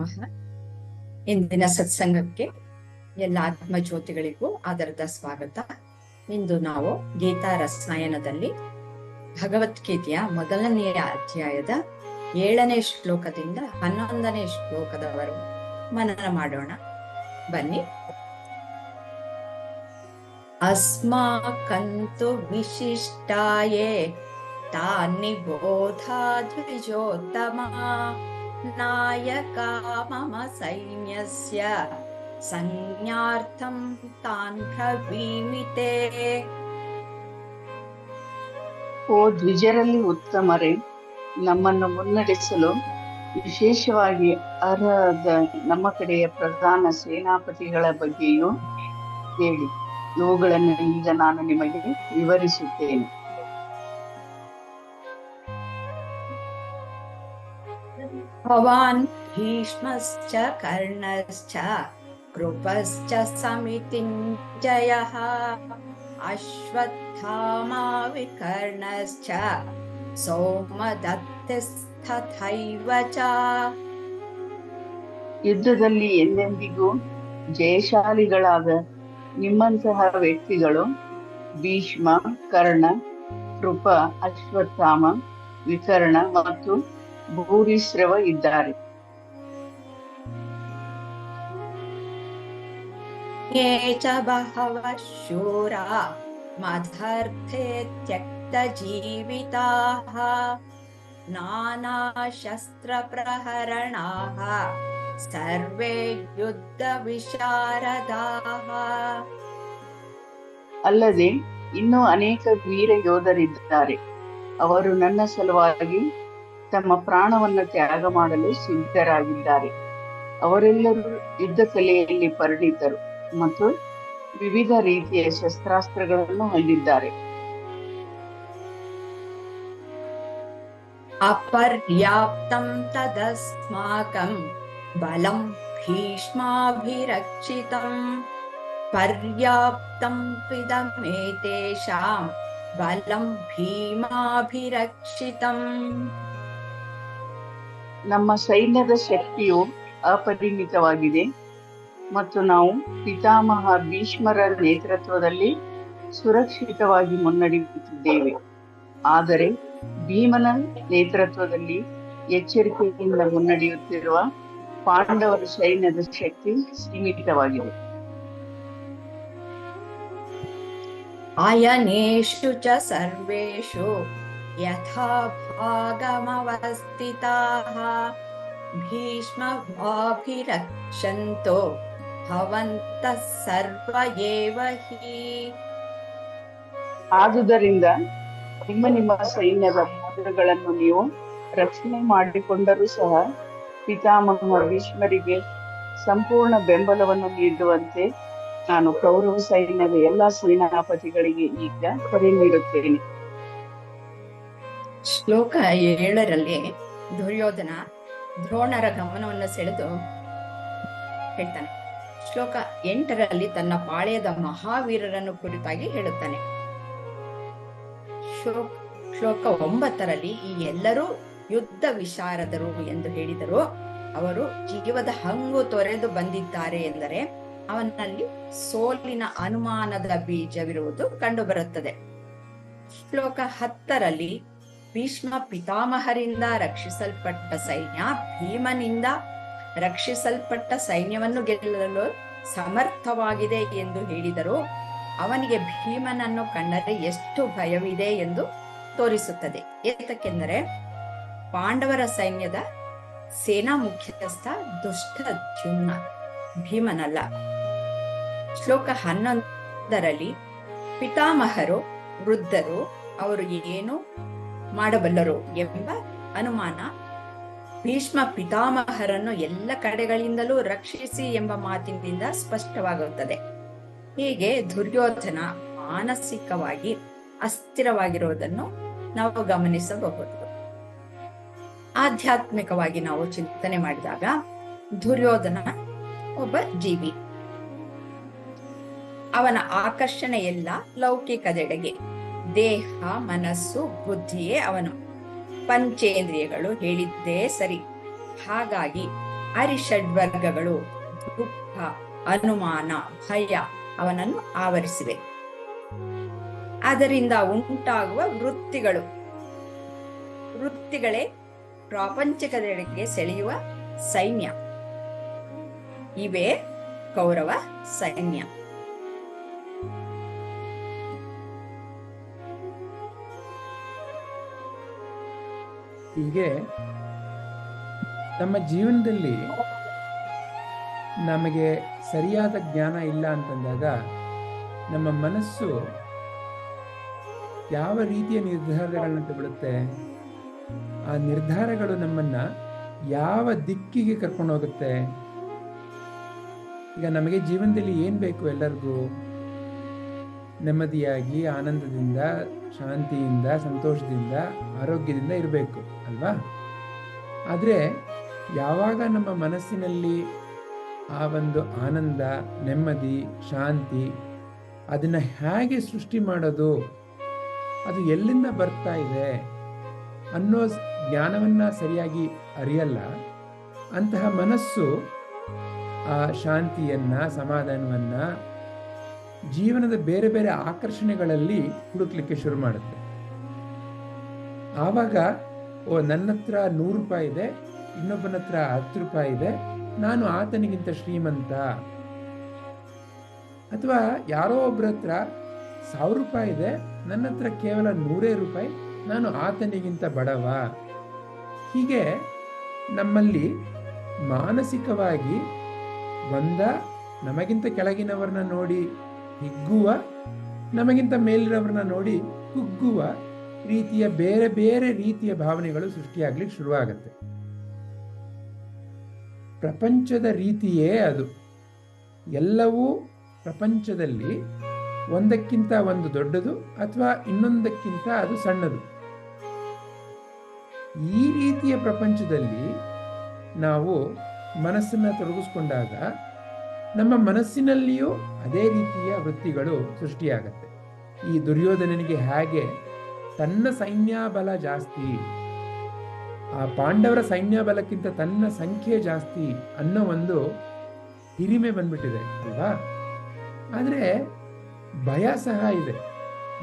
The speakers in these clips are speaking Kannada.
ನಮಃ ಇಂದಿನ ಸತ್ಸಂಗಕ್ಕೆ ಎಲ್ಲ ಆತ್ಮಜ್ಯೋತಿಗಳಿಗೂ ಆಧಾರದ ಸ್ವಾಗತ. ಇಂದು ನಾವು ಗೀತಾ ರಸಾಯನದಲ್ಲಿ ಭಗವದ್ಗೀತೆಯ ಮೊದಲನೆಯ ಅಧ್ಯಾಯದ ಏಳನೇ ಶ್ಲೋಕದಿಂದ ಹನ್ನೊಂದನೇ ಶ್ಲೋಕದವರೆಗೂ ಮನನ ಮಾಡೋಣ. ಬನ್ನಿ. ಅಸ್ಮಾಕಂತು ವಿಶಿಷ್ಟಾಯೇ ತಾನಿ ಬೋಧಾ ದ್ವಿಜೋತ್ತಮ. ನಾಯಕ मम सैन्यस्य। ಸಂಜ್ಞಾರ್ಥಂ तान् ಓ ದ್ವಿಜರಲ್ಲಿ ಉತ್ತಮರೇ ನಮ್ಮನ್ನು ಮುನ್ನಡೆಸಲು ವಿಶೇಷವಾಗಿ ಅರ್ಹದ ನಮ್ಮ ಕಡೆಯ ಪ್ರಧಾನ ಸೇನಾಪತಿಗಳ ಬಗ್ಗೆಯೂ ಹೇಳಿ. ಇವುಗಳನ್ನು ಈಗ ನಾನು ನಿಮಗೆ ವಿವರಿಸುತ್ತೇನೆ. ಭವಾನ್ ಭೀಷ್ಮಶ್ಚ ಕರ್ಣಶ್ಚ ಕೃಪಶ್ಚ ಸಮಿತಿಂಜಯ ಅಶ್ವತ್ಥಾಮಾ ವಿಕರ್ಣಶ್ಚ ಸೋಮದತ್ತಸ್ಥೈವ ಚ ಯುದ್ಧದಲ್ಲಿ ಎಂದೆಂದಿಗೂ ಜಯಶಾಲಿಗಳಾದ ನಿಮ್ಮಂತಹ ವ್ಯಕ್ತಿಗಳು ಭೀಷ್ಮ, ಕರ್ಣ, ಕೃಪ, ಅಶ್ವತ್ಥಾಮ, ವಿಕರ್ಣ ಮತ್ತು ಭೂರಿಶ್ರವ ಇದ್ದಾರೆ ये च बहवः शूरा मदर्थे त्यक्तजीविताः नानाशस्त्रप्रहरणाः सर्वे युद्धविशारदाः ಅಲ್ಲದೆ ಇನ್ನೂ ಅನೇಕ ವೀರ ಯೋಧರಿದ್ದಾರೆ ಅವರು ನನ್ನ ಸಲುವಾಗಿ ತಮ್ಮ ಪ್ರಾಣವನ್ನು ತ್ಯಾಗ ಮಾಡಲು ಸಿದ್ಧರಾಗಿದ್ದಾರೆ. ಅವರೆಲ್ಲರೂ ಯುದ್ಧ ಕಲೆಯಲ್ಲಿ ಪರಿಣಿತರು ಮತ್ತು ವಿವಿಧ ರೀತಿಯ ಶಸ್ತ್ರಾಸ್ತ್ರಗಳನ್ನು ಹೊಂದಿದ್ದಾರೆ. ಅಪರ್ಯಾಪ್ತಂ ತದಸ್ಮಾಕಂ ಬಲಂ ಭೀಷ್ಮಾಭಿರಕ್ಷಿತಂ ಪರ್ಯಾಪ್ತಂ ತ್ವಿದಮೇತೇಷಾಂ ಬಲಂ ಭೀಮಾಭಿರಕ್ಷಿತಂ. ನಮ್ಮ ಸೈನ್ಯದ ಶಕ್ತಿಯು ಅಪರಿಮಿತವಾಗಿದೆ ಮತ್ತು ನಾವು ಪಿತಾಮಹ ಭೀಷ್ಮರ ನೇತೃತ್ವದಲ್ಲಿ ಸುರಕ್ಷಿತವಾಗಿ ಮುನ್ನಡೆಯುತ್ತಿದ್ದೇವೆ. ಆದರೆ ಭೀಮನ ನೇತೃತ್ವದಲ್ಲಿ ಎಚ್ಚರಿಕೆಯಿಂದ ಮುನ್ನಡೆಯುತ್ತಿರುವ ಪಾಂಡವರ ಸೈನ್ಯದ ಶಕ್ತಿ ಸೀಮಿತವಾಗಿದೆ. ಆಯನೇಶು ಚ ಸರ್ವೇಷು यथा भागमवस्थिताः भीष्मवाभिरक्षन्तो भवन्तः सर्व एव हि ಆದುದರಿಂದ ನಿಮ್ಮ ನಿಮ್ಮ ಸೈನ್ಯದ ಭಾಗಗಳನ್ನು ನೀವು ರಕ್ಷಣೆ ಮಾಡಿಕೊಂಡರೂ ಸಹ ಪಿತಾಮಹ ಭೀಷ್ಮರಿಗೆ ಸಂಪೂರ್ಣ ಬೆಂಬಲವನ್ನು ನೀಡುವಂತೆ ನಾನು ಕೌರವ ಸೈನ್ಯದ ಎಲ್ಲಾ ಸೇನಾಪತಿಗಳಿಗೆ ಈಗ ಕರೆ ನೀಡುತ್ತೇನೆ ಶ್ಲೋಕ ಏಳರಲ್ಲಿ ದುರ್ಯೋಧನ ದ್ರೋಣರ ಗಮನವನ್ನು ಸೆಳೆದು ಹೇಳ್ತಾನೆ. ಶ್ಲೋಕ ಎಂಟರಲ್ಲಿ ತನ್ನ ಪಾಳ್ಯದ ಮಹಾವೀರರನ್ನು ಕುರಿತಾಗಿ ಹೇಳುತ್ತಾನೆ. ಶ್ಲೋಕ ಶ್ಲೋಕ ಒಂಬತ್ತರಲ್ಲಿ ಈ ಎಲ್ಲರೂ ಯುದ್ಧ ವಿಶಾರದರು ಎಂದು ಹೇಳಿದರು ಅವರು ಜೀವದ ಹಂಗು ತೊರೆದು ಬಂದಿದ್ದಾರೆ ಎಂದರೆ ಅವನಲ್ಲಿ ಸೋಲಿನ ಅನುಮಾನದ ಬೀಜವಿರುವುದು ಕಂಡುಬರುತ್ತದೆ. ಶ್ಲೋಕ ಹತ್ತರಲ್ಲಿ ಭೀಷ್ಮ ಪಿತಾಮಹರಿಂದ ರಕ್ಷಿಸಲ್ಪಟ್ಟ ಸೈನ್ಯ, ಭೀಮನಿಂದ ರಕ್ಷಿಸಲ್ಪಟ್ಟ ಸೈನ್ಯವನ್ನು ಗೆಲ್ಲಲು ಸಮರ್ಥವಾಗಿದೆ ಎಂದು ಹೇಳಿದರು. ಅವನಿಗೆ ಭೀಮನನ್ನು ಕಂಡರೆ ಎಷ್ಟು ಭಯವಿದೆ ಎಂದು ತೋರಿಸುತ್ತದೆ. ಏತಕ್ಕೆಂದರೆ ಪಾಂಡವರ ಸೈನ್ಯದ ಸೇನಾ ಮುಖ್ಯಸ್ಥ ದುಷ್ಟ ದ್ಯುಮ್ನ ಭೀಮನಲ್ಲ. ಶ್ಲೋಕ ಹನ್ನೊಂದರಲ್ಲಿ ಪಿತಾಮಹರು, ವೃದ್ಧರು, ಅವರು ಏನು ಮಾಡಬಲ್ಲರು ಎಂಬ ಅನುಮಾನ ಭೀಷ್ಮ ಪಿತಾಮಹರನ್ನು ಎಲ್ಲ ಕಡೆಗಳಿಂದಲೂ ರಕ್ಷಿಸಿ ಎಂಬ ಮಾತಿನಿಂದ ಸ್ಪಷ್ಟವಾಗುತ್ತದೆ. ಹೀಗೆ ದುರ್ಯೋಧನ ಮಾನಸಿಕವಾಗಿ ಅಸ್ಥಿರವಾಗಿರುವುದನ್ನು ನಾವು ಗಮನಿಸಬಹುದು. ಆಧ್ಯಾತ್ಮಿಕವಾಗಿ ನಾವು ಚಿಂತನೆ ಮಾಡಿದಾಗ ದುರ್ಯೋಧನ ಒಬ್ಬ ಜೀವಿ. ಅವನ ಆಕರ್ಷಣೆ ಎಲ್ಲ ಲೌಕಿಕದೆಡೆಗೆ. ದೇಹ, ಮನಸ್ಸು, ಬುದ್ಧಿಯೇ ಅವನು. ಪಂಚೇಂದ್ರಿಯಗಳು ಹೇಳಿದ್ದೇ ಸರಿ. ಹಾಗಾಗಿ ಅರಿಷಡ್ವರ್ಗಗಳು, ದುಃಖ, ಅನುಮಾನ, ಭಯ ಅವನನ್ನು ಆವರಿಸಿವೆ. ಅದರಿಂದ ಉಂಟಾಗುವ ವೃತ್ತಿಗಳು. ವೃತ್ತಿಗಳೇ ಪ್ರಾಪಂಚಿಕದೆಡೆಗೆ ಸೆಳೆಯುವ ಸೈನ್ಯ. ಇವೆ ಕೌರವ ಸೈನ್ಯ. ಹೀಗೆ ನಮ್ಮ ಜೀವನದಲ್ಲಿ ನಮಗೆ ಸರಿಯಾದ ಜ್ಞಾನ ಇಲ್ಲ ಅಂತಂದಾಗ ನಮ್ಮ ಮನಸ್ಸು ಯಾವ ರೀತಿಯ ನಿರ್ಧಾರಗಳನ್ನ ತಗೊಳುತ್ತೆ ಆ ನಿರ್ಧಾರಗಳು ನಮ್ಮನ್ನ ಯಾವ ದಿಕ್ಕಿಗೆ ಕರ್ಕೊಂಡು ಹೋಗುತ್ತೆ? ಈಗ ನಮಗೆ ಜೀವನದಲ್ಲಿ ಏನ್ ಬೇಕು ಎಲ್ಲರಿಗೂ? ನೆಮ್ಮದಿಯಾಗಿ, ಆನಂದದಿಂದ, ಶಾಂತಿಯಿಂದ, ಸಂತೋಷದಿಂದ, ಆರೋಗ್ಯದಿಂದ ಇರಬೇಕು, ಅಲ್ವಾ? ಆದರೆ ಯಾವಾಗ ನಮ್ಮ ಮನಸ್ಸಿನಲ್ಲಿ ಆ ಒಂದು ಆನಂದ, ನೆಮ್ಮದಿ, ಶಾಂತಿ ಅದನ್ನು ಹೇಗೆ ಸೃಷ್ಟಿ ಮಾಡೋದು, ಅದು ಎಲ್ಲಿಂದ ಬರ್ತಾ ಇದೆ ಅನ್ನೋ ಜ್ಞಾನವನ್ನು ಸರಿಯಾಗಿ ಅರಿಯಲ್ಲ. ಅಂತಹ ಮನಸ್ಸು ಆ ಶಾಂತಿಯನ್ನು, ಸಮಾಧಾನವನ್ನ ಜೀವನದ ಬೇರೆ ಬೇರೆ ಆಕರ್ಷಣೆಗಳಲ್ಲಿ ಹುಡುಕ್ಲಿಕ್ಕೆ ಶುರು ಮಾಡುತ್ತೆ. ಆವಾಗ, ಓ ನನ್ನ ಹತ್ರ ನೂರು ರೂಪಾಯಿ ಇದೆ, ಇನ್ನೊಬ್ಬನ ಹತ್ರ ಹತ್ತು ರೂಪಾಯಿ ಇದೆ, ನಾನು ಆತನಿಗಿಂತ ಶ್ರೀಮಂತ. ಅಥವಾ ಯಾರೋ ಒಬ್ಬರ ಹತ್ರ ಸಾವಿರ ರೂಪಾಯಿ ಇದೆ, ನನ್ನ ಹತ್ರ ಕೇವಲ ನೂರೇ ರೂಪಾಯಿ, ನಾನು ಆತನಿಗಿಂತ ಬಡವ? ಹೀಗೆ ನಮ್ಮಲ್ಲಿ ಮಾನಸಿಕವಾಗಿ ಬಂದ ನಮಗಿಂತ ಕೆಳಗಿನವರನ್ನ ನೋಡಿ ಹಿಗ್ಗುವ, ನಮಗಿಂತ ಮೇಲಿರೋವ್ರನ್ನ ನೋಡಿ ಕುಗ್ಗುವ ರೀತಿಯ ಬೇರೆ ಬೇರೆ ರೀತಿಯ ಭಾವನೆಗಳು ಸೃಷ್ಟಿಯಾಗ್ಲಿಕ್ಕೆ ಶುರುವಾಗತ್ತೆ. ಪ್ರಪಂಚದ ರೀತಿಯೇ ಅದು. ಎಲ್ಲವೂ ಪ್ರಪಂಚದಲ್ಲಿ ಒಂದಕ್ಕಿಂತ ಒಂದು ದೊಡ್ಡದು ಅಥವಾ ಇನ್ನೊಂದಕ್ಕಿಂತ ಅದು ಸಣ್ಣದು. ಈ ರೀತಿಯ ಪ್ರಪಂಚದಲ್ಲಿ ನಾವು ಮನಸ್ಸನ್ನ ತೊಡಗಿಸ್ಕೊಂಡಾಗ ನಮ್ಮ ಮನಸ್ಸಿನಲ್ಲಿಯೂ ಅದೇ ರೀತಿಯ ವೃತ್ತಿಗಳು ಸೃಷ್ಟಿಯಾಗತ್ತೆ. ಈ ದುರ್ಯೋಧನನಿಗೆ ಹೇಗೆ ತನ್ನ ಸೈನ್ಯ ಬಲ ಜಾಸ್ತಿ, ಆ ಪಾಂಡವರ ಸೈನ್ಯಬಲಕ್ಕಿಂತ ತನ್ನ ಸಂಖ್ಯೆ ಜಾಸ್ತಿ ಅನ್ನೋ ಒಂದು ಹಿರಿಮೆ ಬಂದ್ಬಿಟ್ಟಿದೆ ಅಲ್ವಾ? ಆದರೆ ಭಯ ಸಹ ಇದೆ.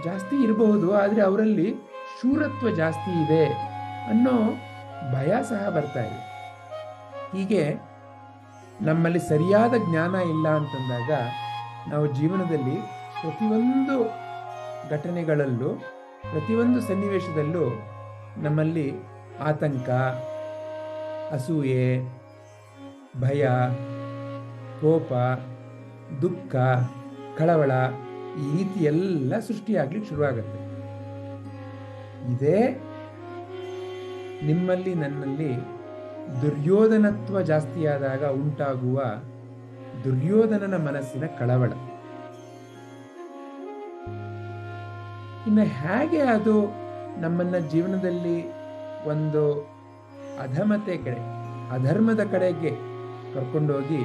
ಜಾಸ್ತಿ ಇರಬಹುದು, ಆದರೆ ಅವರಲ್ಲಿ ಶೂರತ್ವ ಜಾಸ್ತಿ ಇದೆ ಅನ್ನೋ ಭಯ ಸಹ ಬರ್ತಾ ಇದೆ. ಹೀಗೆ ನಮ್ಮಲ್ಲಿ ಸರಿಯಾದ ಜ್ಞಾನ ಇಲ್ಲ ಅಂತಂದಾಗ ನಾವು ಜೀವನದಲ್ಲಿ ಪ್ರತಿಯೊಂದು ಘಟನೆಗಳಲ್ಲೂ, ಪ್ರತಿಯೊಂದು ಸನ್ನಿವೇಶದಲ್ಲೂ ನಮ್ಮಲ್ಲಿ ಆತಂಕ, ಅಸೂಯೆ, ಭಯ, ಕೋಪ, ದುಃಖ, ಕಳವಳ ಈ ರೀತಿ ಎಲ್ಲ ಸೃಷ್ಟಿಯಾಗ್ಲಿಕ್ಕೆ ಶುರುವಾಗುತ್ತೆ. ಇದೇ ನಿಮ್ಮಲ್ಲಿ ನನ್ನಲ್ಲಿ ದುರ್ಯೋಧನತ್ವ ಜಾಸ್ತಿಯಾದಾಗ ಉಂಟಾಗುವ ದುರ್ಯೋಧನನ ಮನಸ್ಸಿನ ಕಳವಳ. ಇನ್ನು ಹೇಗೆ ಅದು ನಮ್ಮನ್ನ ಜೀವನದಲ್ಲಿ ಒಂದು ಅಧಮತೆ ಕಡೆ, ಅಧರ್ಮದ ಕಡೆಗೆ ಕರ್ಕೊಂಡೋಗಿ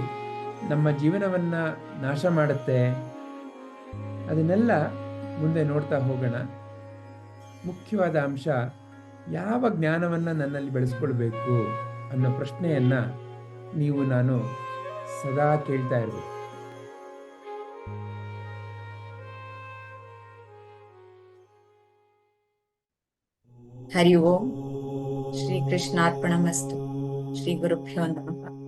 ನಮ್ಮ ಜೀವನವನ್ನ ನಾಶ ಮಾಡುತ್ತೆ? ಅದನ್ನೆಲ್ಲ ಮುಂದೆ ನೋಡ್ತಾ ಹೋಗೋಣ. ಮುಖ್ಯವಾದ ಅಂಶ, ಯಾವ ಜ್ಞಾನವನ್ನು ನನ್ನಲ್ಲಿ ಬೆಳೆಸ್ಕೊಳ್ಬೇಕು? ಅನ್ನೋ ಪ್ರಶ್ನೆಯನ್ನ ನೀವು ನಾನು ಸದಾ ಕೇಳ್ತಾ ಇರ್ಬೇಕು. ಹರಿ ಓಂ. ಶ್ರೀ ಕೃಷ್ಣಾರ್ಪಣ ಮಸ್ತು ಶ್ರೀ ಗುರುಭ್ಯೋ ನಮಃ.